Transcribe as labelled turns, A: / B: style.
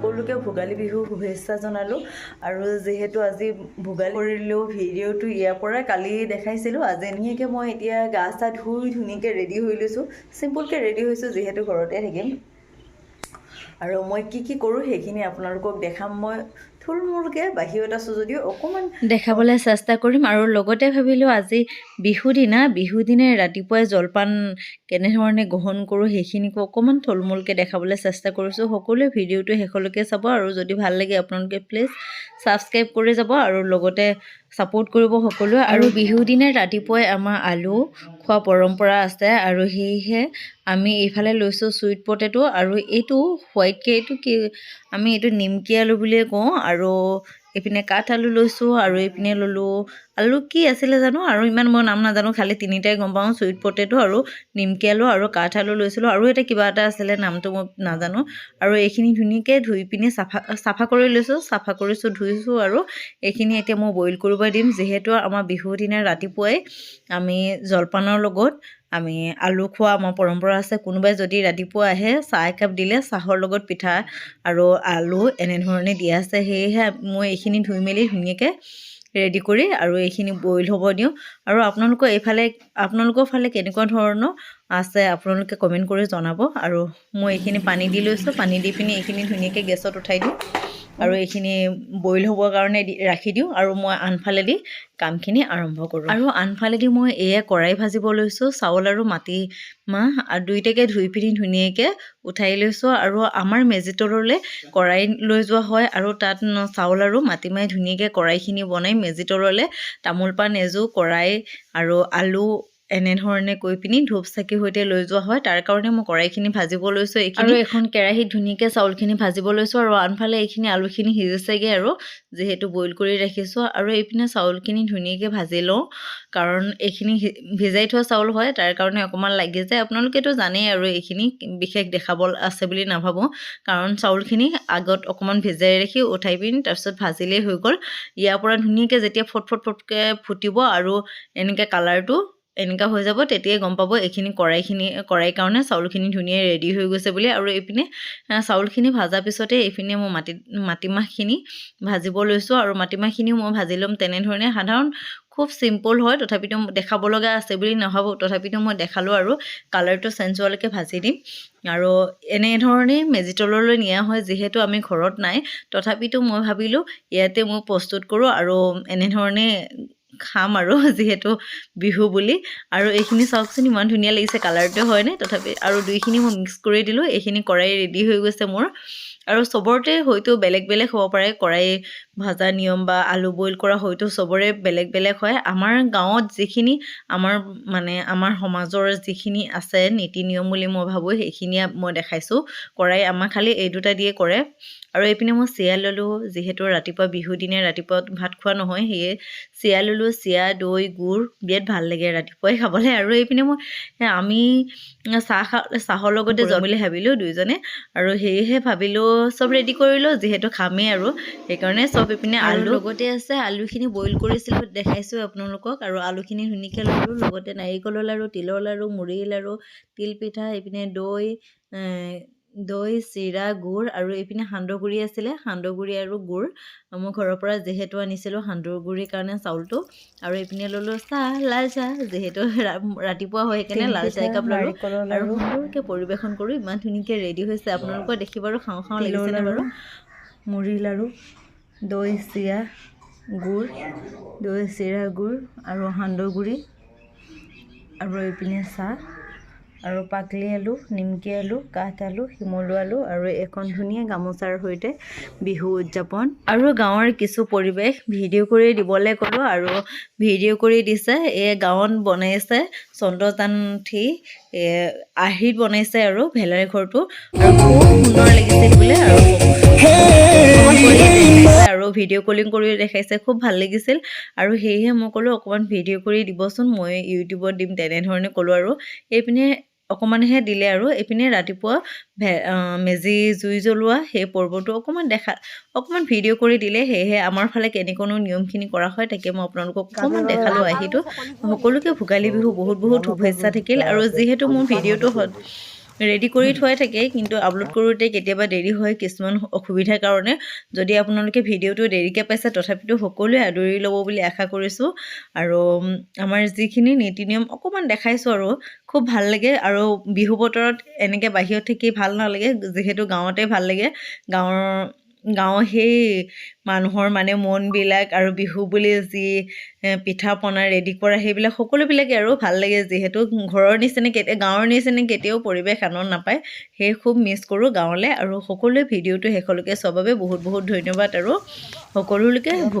A: সকলোকে ভোগালী বিহু শুভেচ্ছা জনালোঁ। আৰু যিহেতু আজি ভোগালী কৰিলেও ভিডিঅ'টো ইয়াৰ পৰাই কালি দেখাইছিলোঁ আজি এনেকৈ মই এতিয়া গা চা ধুই ধুনীয়াকৈ ৰেডি হৈ লৈছোঁ। চিম্পুলকৈ ৰেডি হৈছোঁ যিহেতু ঘৰতে থাকিম। আৰু মই কি কি কৰোঁ সেইখিনি আপোনালোকক দেখাম। মই থুলমূলকৈ বাহিৰত আছোঁ যদিও অকণমান
B: দেখাবলৈ চেষ্টা কৰিম আৰু লগতে ভাবিলোঁ আজি বিহু দিনা, বিহু দিনাই ৰাতিপুৱাই জলপান কেনেধৰণে গ্ৰহণ কৰোঁ সেইখিনিকো অকণমান থুলমূলকৈ দেখাবলৈ চেষ্টা কৰিছোঁ। সকলোৱে ভিডিঅ'টো শেষলৈকে চাব আৰু যদি ভালো লাগে আপোনালোকে প্লিজ ছাবস্ক্ৰাইব কৰি যাব আৰু লগতে ছাপোৰ্ট কৰিব সকলোৱে আৰু বিহু দিনে ৰাতিপুৱাই আমাৰ আলু খোৱা পৰম্পৰা আছে আৰু সেয়েহে আমি এইফালে লৈছোঁ চুইট পটেটো আৰু এইটো হোৱাইটকৈ এইটো কি আমি এইটো নিমকি আলু বুলিয়ে কওঁ আৰু এইপিনে কাঠ আলু লৈছোঁ আৰু এইপিনে ল'লোঁ আলু কি আছিলে জানো? আৰু ইমান মই নাম নাজানো, খালি তিনিটাই গম পাওঁ চুইট পটেটো আৰু নিমকি আলু আৰু কাঠ আলু লৈছিলোঁ। আৰু এটা কিবা এটা আছিলে, নামটো মই নাজানো। আৰু এইখিনি ধুনীয়াকৈ ধুই পিনি চাফা চাফা কৰি লৈছোঁ, চাফা কৰিছোঁ, ধুইছোঁ আৰু এইখিনি এতিয়া মই বইল কৰিব দিম। যিহেতু আমাৰ বিহুৰ দিনা ৰাতিপুৱাই আমি জলপানৰ লগত আমি আলু খোৱা আমাৰ পৰম্পৰা আছে। কোনোবাই যদি ৰাতিপুৱা আহে, চাহ একাপ দিলে চাহৰ লগত পিঠা আৰু আলু এনেধৰণে দিয়া আছে। সেয়েহে মই এইখিনি ধুই মেলি ধুনীয়াকৈ ৰেডি কৰি আৰু এইখিনি বইল হ'ব দিওঁ। আৰু আপোনালোকৰ এইফালে, আপোনালোকৰ ফালে কেনেকুৱা ধৰণৰ আছে আপোনালোকে কমেণ্ট কৰি জনাব। আৰু মই এইখিনি পানী দি লৈছোঁ। পানী দি পিনি এইখিনি ধুনীয়াকৈ গেছত উঠাই দিওঁ আৰু এইখিনি বইল হ'বৰ কাৰণে ৰাখি দিওঁ আৰু মই আনফালেদি কামখিনি আৰম্ভ কৰোঁ। আৰু আনফালেদি মই এয়া কড়াই ভাজিব লৈছোঁ, চাউল আৰু মাটিমাহ দুইটাকে ধুই পিনি ধুনীয়াকৈ উঠাই লৈছোঁ আৰু আমাৰ মেজিতললৈ কড়াই লৈ যোৱা হয় আৰু তাত চাউল আৰু মাটিমাহে ধুনীয়াকৈ কড়াইখিনি বনাই মেজিতললৈ তামোল পাণ এযোৰ কড়াই আৰু আলু এনেধৰণে কৈ পিনি ধূপ চাকিৰ সৈতে লৈ যোৱা হয়। তাৰ কাৰণে মই কড়াইখিনি ভাজিব লৈছোঁ, এইখিনি এখন কেৰাহীত ধুনীয়াকৈ চাউলখিনি ভাজিব লৈছোঁ আৰু আনফালে এইখিনি আলুখিনি সিজিছেগৈ আৰু, যিহেতু বইল কৰি ৰাখিছোঁ। আৰু এইপিনে চাউলখিনি ধুনীয়াকৈ ভাজি লওঁ, কাৰণ এইখিনি ভিজাই থোৱা চাউল হয়, তাৰ কাৰণে অকণমান লাগি যায়। আপোনালোকেতো জানেই আৰু এইখিনি বিশেষ দেখাব আছে বুলি নাভাবোঁ, কাৰণ চাউলখিনি আগত অকণমান ভিজাই ৰাখি উঠাই পিনি তাৰপিছত ভাজিলেই হৈ গ'ল। ইয়াৰ পৰা ধুনীয়াকৈ যেতিয়া ফট ফট ফটকৈ ফুটিব আৰু এনেকৈ কালাৰটো এনেকুৱা হৈ যাব তেতিয়াই গম পাব এইখিনি কড়াইখিনি কড়াইৰ কাৰণে চাউলখিনি ধুনীয়া ৰেডি হৈ গৈছে বুলি। আৰু এইপিনে চাউলখিনি ভজাৰ পিছতে এইপিনে মই মাটি মাটিমাহখিনি ভাজিব লৈছোঁ আৰু মাটিমাহখিনিও মই ভাজি ল'ম তেনেধৰণে। সাধাৰণ খুব চিম্পল হয় তথাপিতো দেখাব লগা আছে বুলি নাভাবোঁ। তথাপিতো মই দেখালোঁ আৰু কালাৰটো চেঞ্জ হোৱালৈকে ভাজি দিম। আৰু এনেধৰণেই মেজিতললৈ নিয়া হয় যিহেতু আমি ঘৰত নাই। তথাপিতো মই ভাবিলোঁ ইয়াতে মই প্ৰস্তুত কৰোঁ আৰু এনেধৰণে খাম আৰু যিহেতু বিহু বুলি। আৰু এইখিনি চাওকচোন, ইমান ধুনীয়া লাগিছে, কালাৰটো হয়নে তথাপি আৰু দুইখিনি মই মিক্স কৰি দিলোঁ, এইখিনি কড়াই ৰেডি হৈ গৈছে মোৰ। আৰু চবৰতে হয়তো বেলেগ বেলেগ হ'ব পাৰে কড়াই ভজা নিয়ম বা আলু বইল কৰা হয়তো চবৰে বেলেগ বেলেগ হয়। আমাৰ গাঁৱত যিখিনি, আমাৰ মানে আমাৰ সমাজৰ যিখিনি আছে নীতি নিয়ম বুলি মই ভাবোঁ, সেইখিনিয়ে মই দেখাইছোঁ। কৰাই আমাৰ খালি এই দুটা দিয়ে কৰে। আৰু এইপিনে মই চিৰা ল'লোঁ যিহেতু ৰাতিপুৱা বিহু দিনে ৰাতিপুৱা ভাত খোৱা নহয় সেয়ে চিৰা ল'লোঁ চিৰা দৈ গুড় বিৰাট ভাল লাগে ৰাতিপুৱাই খাবলৈ। আৰু এইপিনে মই আমি চাহ খা চাহৰ লগতে যাম বুলি ভাবিলোঁ দুইজনে আৰু সেয়েহে ভাবিলোঁ চব ৰেডি কৰিলোঁ যিহেতু খামেই আৰু। সেইকাৰণে চব এইপিনে আলু। লগতে আছে আলুখিনি বইল কৰিছিলোঁ দেখাইছোঁ আপোনালোকক। আৰু আলুখিনি ধুনীয়াকৈ ল'লোঁ লগতে নাৰিকলৰ লাড়ু তিলৰ লাড়ু মুড়িৰ লাড়ু তিল পিঠা এইপিনে দৈ দৈ চিৰা গুড় আৰু এইপিনে সান্দহগুড়ি আছিলে। সান্দহগুড়ি আৰু গুড় মই ঘৰৰ পৰা যিহেতু আনিছিলোঁ সান্দহগুড়িৰ কাৰণে চাউলটো আৰু এইপিনে ল'লোঁ চাহ লাল চাহ যিহেতু ৰাতিপুৱা হয় সেইকাৰণে লাল চাহ একাপ ল'লোঁ আৰু সুন্দৰকৈ পৰিৱেশন কৰোঁ ইমান ধুনীয়াকৈ ৰেডি হৈছে। আপোনালোকৰ দেখি বাৰু খাওঁ খাওঁ লাগিছেনে
A: লাড়ু
B: বাৰু?
A: মুড়ি লাড়ু দৈ চিৰা গুড় দৈ চিৰা গুড় আৰু সান্দহগুড়ি আৰু এইপিনে চাহ। আৰু পাতলি আলু নিমকি আলু কাঠ আলু শিমলু আলু আৰু এখন ধুনীয়া গামোচাৰ সৈতে বিহু উদযাপন। আৰু গাঁৱৰ কিছু পৰিৱেশ ভিডিঅ' কৰি দিবলৈ ক'লোঁ আৰু ভিডিঅ' কৰি দিছে। এই গাঁৱত বনাইছে চন্দ্ৰযানঠি আৰ্হিত বনাইছে আৰু ভেলাৰী ঘৰটো। আৰু খুব সুন্দৰ লাগিছিল বোলে আৰু আৰু ভিডিঅ' কলিং কৰি দেখাইছে খুব ভাল লাগিছিল। আৰু সেয়েহে মই ক'লোঁ অকণমান ভিডিঅ' কৰি দিবচোন মই ইউটিউবত দিম তেনেধৰণে ক'লোঁ আৰু। এইপিনে অকণমানহে দিলে আৰু এইপিনে ৰাতিপুৱা ভে মেজি জুই জ্বলোৱা সেই পৰ্বটো অকণমান দেখা অকণমান ভিডিঅ' কৰি দিলে সেয়েহে আমাৰ ফালে কেনেকুৱানো নিয়মখিনি কৰা হয় তাকে মই আপোনালোকক অকণমান দেখালোঁ আহিটো সকলোকে ভোগালী বিহু বহুত বহুত শুভেচ্ছা থাকিল আৰু যিহেতু মোৰ ভিডিঅ'টো স-
B: ৰেডি কৰি থোৱাই থাকে কিন্তু আপলোড কৰোঁতে কেতিয়াবা দেৰি হয় কিছুমান অসুবিধাৰ কাৰণে। যদি আপোনালোকে ভিডিঅ'টো দেৰিকৈ পাইছে তথাপিতো সকলোৱে আদৰি ল'ব বুলি আশা কৰিছোঁ। আৰু আমাৰ যিখিনি নীতি নিয়ম অকণমান দেখাইছোঁ আৰু খুব ভালো লাগে। আৰু বিহু বতৰত এনেকৈ বাহিৰত থাকি ভালো নালাগে যিহেতু গাঁৱতে ভালো লাগে। গাঁৱৰ গাঁৱৰ সেই মানুহৰ মানে মনবিলাক আৰু বিহু বুলি যি পিঠা পনা ৰেডি কৰা সেইবিলাক সকলোবিলাকে আৰু ভাল লাগে। যিহেতু ঘৰৰ নিচিনা কেতিয়া গাঁৱৰ নিচিনা কেতিয়াও পৰিৱেশ আনন্দ নাপায়। সেয়ে খুব মিছ কৰোঁ গাঁৱলৈ আৰু সকলোৱে ভিডিঅ'টো শেষলৈকে। চোৱাৰ বাবে বহুত বহুত ধন্যবাদ আৰু সকলোলৈকে